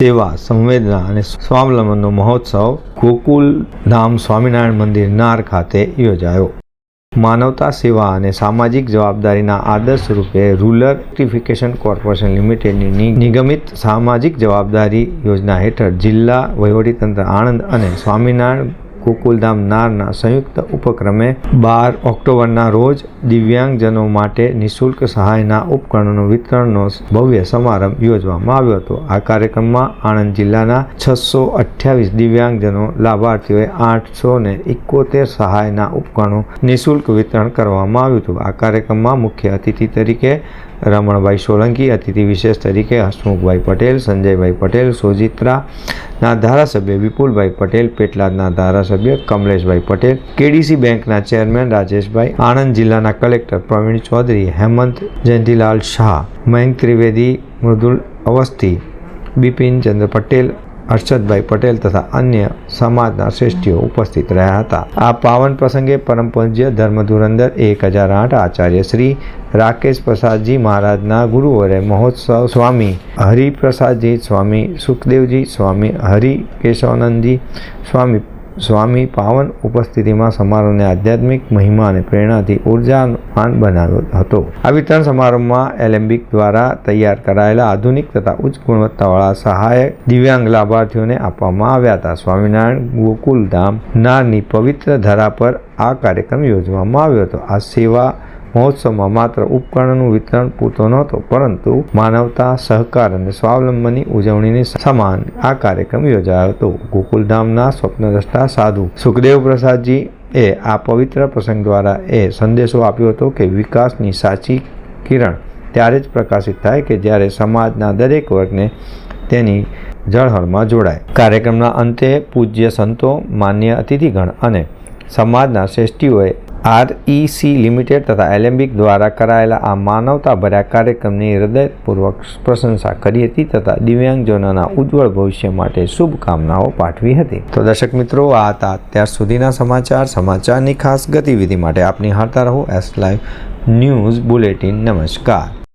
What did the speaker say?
સેવા, સંવેદના અને સ્વાવલંબનનો મહોત્સવ ગોકુલ ધામ સ્વામિનારાયણ મંદિર નાર ખાતે યોજાયો. માનવતા સેવા અને સામાજિક જવાબદારીના આદર્શ રૂપે રૂરલ ઇલેક્ટ્રિફિકેશન કોર્પોરેશન લિમિટેડની નિગમિત સામાજિક જવાબદારી યોજના હેઠળ જિલ્લા વહીવટીતંત્ર આણંદ અને સ્વામિનારાયણ ગોકુલધામ નારના સંયુક્ત ઉપક્રમે બાર ઓક્ટોબરના રોજ દિવ્યાંગજનો માટે નિઃશુલ્ક સહાયના ઉપકરણોનું વિતરણનો ભવ્ય સમારંભ યોજવામાં આવ્યો હતો. આ કાર્યક્રમમાં આણંદ જિલ્લાના છસો અઠ્યાવીસ દિવ્યાંગજનો લાભાર્થીઓએ આઠસો ને ઇકોતેર સહાયના ઉપકરણો નિઃશુલ્ક વિતરણ કરવામાં આવ્યું હતું. આ કાર્યક્રમમાં મુખ્ય અતિથિ તરીકે રમણભાઈ સોલંકી, અતિથિ વિશેષ તરીકે હસમુખભાઈ પટેલ, સંજયભાઈ પટેલ, સોજિત્રાના ધારાસભ્ય વિપુલભાઈ પટેલ, પેટલાદના ધારાસભ્ય કમલેશભાઈ પટેલ, કેડીસી બેંકના ચેરમેન રાજેશભાઈ, આણંદ જિલ્લાના કલેક્ટર પ્રવીણ ચૌધરી, હેમંત જયંતિલાલ શાહ, મયંક ત્રિવેદી, મૃદુલ અવસ્થી, બિપિન ચંદ્ર પટેલ હર્ષદભાઈ પટેલ તથા અન્ય સમાજના શ્રેષ્ઠીઓ ઉપસ્થિત રહ્યા હતા. આ પાવન પ્રસંગે પરમ પૂજ્ય ધર્મધુરંદર એક હજાર આઠ આચાર્ય શ્રી રાકેશ પ્રસાદજી મહારાજના ગુરુવરે મહોત્સવ સ્વામી હરિપ્રસાદજી, સ્વામી સુખદેવજી, સ્વામી હરિ કેશવાનંદજી સ્વામી સ્વામી પાવન ઉપસ્થિતિમાં સમારોહને આધ્યાત્મિક મહિમા અને પ્રેરણાથી ઉર્જાવાન બનાવ્યો હતો. આ વિતરણ સમારોહમાં એલેમ્બિક દ્વારા તૈયાર કરાયેલા આધુનિક તથા ઉચ્ચ ગુણવત્તાવાળા સહાયક દિવ્યાંગ લાભાર્થીઓને આપવામાં આવ્યા હતા. સ્વામિનારાયણ ગોકુલધામ નારની પવિત્ર ધરા પર આ કાર્યક્રમ યોજવામાં આવ્યો હતો. આ સેવા મહોત્સવમાં માત્ર ઉપકરણનું વિતરણ પૂરતો નહોતો, પરંતુ માનવતા, સહકાર અને સ્વાવલંબનની ઉજવણીની સમાન આ કાર્યક્રમ યોજાયો હતો. ગોકુલધામના સ્વપ્નદ્રષ્ટા સાધુ સુખદેવ પ્રસાદજી એ આ પવિત્ર પ્રસંગ દ્વારા એ સંદેશો આપ્યો હતો કે વિકાસની સાચી કિરણ ત્યારે જ પ્રકાશિત થાય કે જ્યારે સમાજના દરેક વર્ગને તેની જળહળમાં જોડાય. કાર્યક્રમના અંતે પૂજ્ય સંતો, માન્ય અતિથિગણ અને સમાજના શ્રેષ્ઠીઓએ આરઈસી લિમિટેડ તથા એલેમ્બિક દ્વારા કરાયેલા આ માનવતાભર્યા કાર્યક્રમની હૃદયપૂર્વક પ્રશંસા કરી હતી તથા દિવ્યાંગજનોના ઉજ્જવળ ભવિષ્ય માટે શુભકામનાઓ પાઠવી હતી. તો દર્શક મિત્રો, આ હતા અત્યાર સુધીના સમાચાર. સમાચારની ખાસ ગતિવિધિ માટે આપની હારતા રહો. એસ લાઈવ ન્યૂઝ બુલેટિન નમસ્કાર.